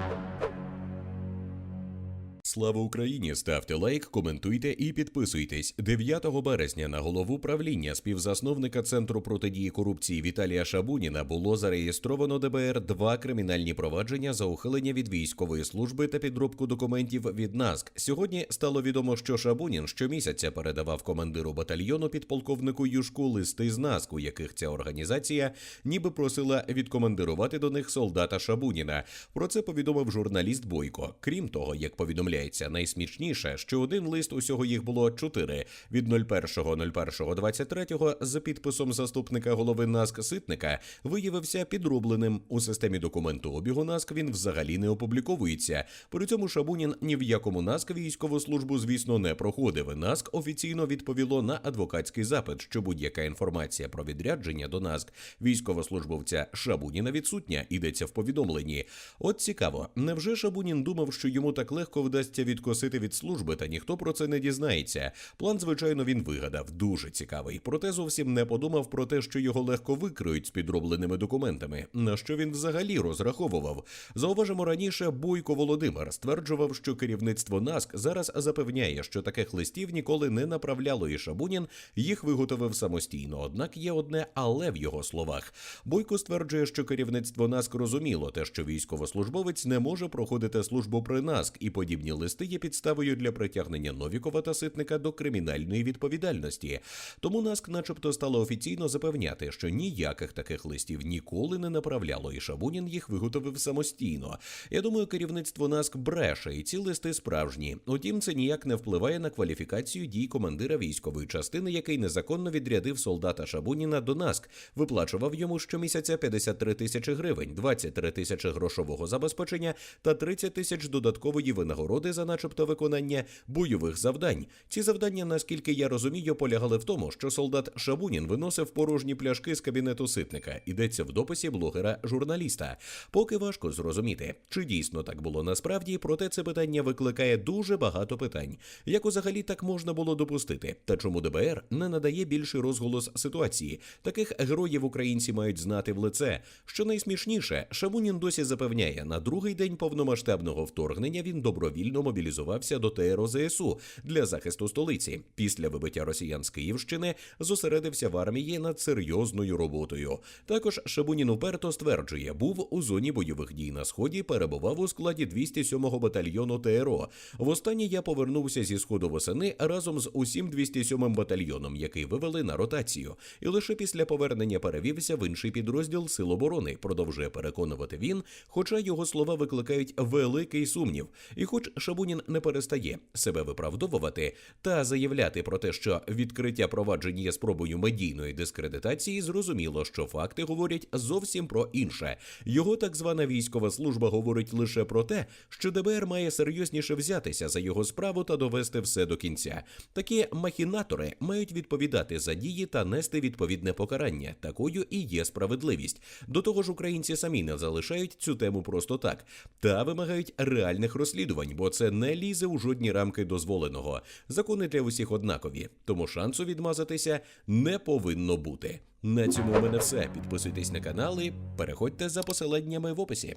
Thank you. Слава Україні! Ставте лайк, коментуйте і підписуйтесь. 9 березня на голову правління співзасновника Центру протидії корупції Віталія Шабуніна було зареєстровано ДБР два кримінальні провадження за ухилення від військової служби та підробку документів від НАСК. Сьогодні стало відомо, що Шабунін щомісяця передавав командиру батальйону підполковнику Юшку листи з НАСК, у яких ця організація ніби просила відкомандирувати до них солдата Шабуніна. Про це повідомив журналіст Бойко. Крім того, як повідомляється, найсмішніше, що один лист усього їх було чотири від 01.01.23 за підписом заступника голови НАСК Ситника виявився підробленим. У системі документообігу НАСК він взагалі не опубліковується. При цьому Шабунін ні в якому НАСК військову службу, звісно, не проходив. НАСК офіційно відповіло на адвокатський запит, що будь-яка інформація про відрядження до НАСК військовослужбовця Шабуніна відсутня. Йдеться в повідомленні. От цікаво, невже Шабунін думав, що йому так легко вдасться відкосити від служби, та ніхто про це не дізнається. План, звичайно, він вигадав дуже цікавий. Проте зовсім не подумав про те, що його легко викриють з підробленими документами. На що він взагалі розраховував? Зауважимо раніше, Бойко Володимир стверджував, що керівництво НАСК зараз запевняє, що таких листів ніколи не направляло, і Шабунін їх виготовив самостійно. Однак є одне але в його словах. Бойко стверджує, що керівництво НАСК розуміло те, що військовослужбовець не може проходити службу при НАСК, і подібні листи є підставою для притягнення Новікова та Ситника до кримінальної відповідальності. Тому НАСК, начебто, стало офіційно запевняти, що ніяких таких листів ніколи не направляло, і Шабунін їх виготовив самостійно. Я думаю, керівництво НАСК бреше, і ці листи справжні. Утім, це ніяк не впливає на кваліфікацію дій командира військової частини, який незаконно відрядив солдата Шабуніна до НАСК, виплачував йому щомісяця 53 тисячі гривень, 23 тисячі грошового забезпечення та 30 тисяч додаткової винагороди за, начебто, виконання бойових завдань. Ці завдання, наскільки я розумію, полягали в тому, що солдат Шабунін виносив порожні пляшки з кабінету ситника. Йдеться в дописі блогера-журналіста. Поки важко зрозуміти, чи дійсно так було насправді, проте це питання викликає дуже багато питань. Як взагалі так можна було допустити? Та чому ДБР не надає більший розголос ситуації? Таких героїв українці мають знати в лице. Що найсмішніше, Шабунін досі запевняє, на другий день повномасштабного вторгнення він добровільно мобілізувався до ТРО ЗСУ для захисту столиці. Після вибиття росіян з Київщини зосередився в армії над серйозною роботою. Також Шабунін уперто стверджує, був у зоні бойових дій на сході, перебував у складі 207-го батальйону ТРО. Востаннє я повернувся зі сходу восени разом з усім 207-м батальйоном, який вивели на ротацію, і лише після повернення перевівся в інший підрозділ Сил оборони. Продовжує переконувати він, хоча його слова викликають великий сумнів. І хоч Шабунін не перестає себе виправдовувати та заявляти про те, що відкриття проваджень є спробою медійної дискредитації, зрозуміло, що факти говорять зовсім про інше. Його так звана військова служба говорить лише про те, що ДБР має серйозніше взятися за його справу та довести все до кінця. Такі махінатори мають відповідати за дії та нести відповідне покарання. Такою і є справедливість. До того ж, українці самі не залишають цю тему просто так та вимагають реальних розслідувань, бо це не лізе у жодні рамки дозволеного. Закони для усіх однакові, тому шансу відмазатися не повинно бути. На цьому в мене все. Підписуйтесь на канал і переходьте за посиланнями в описі.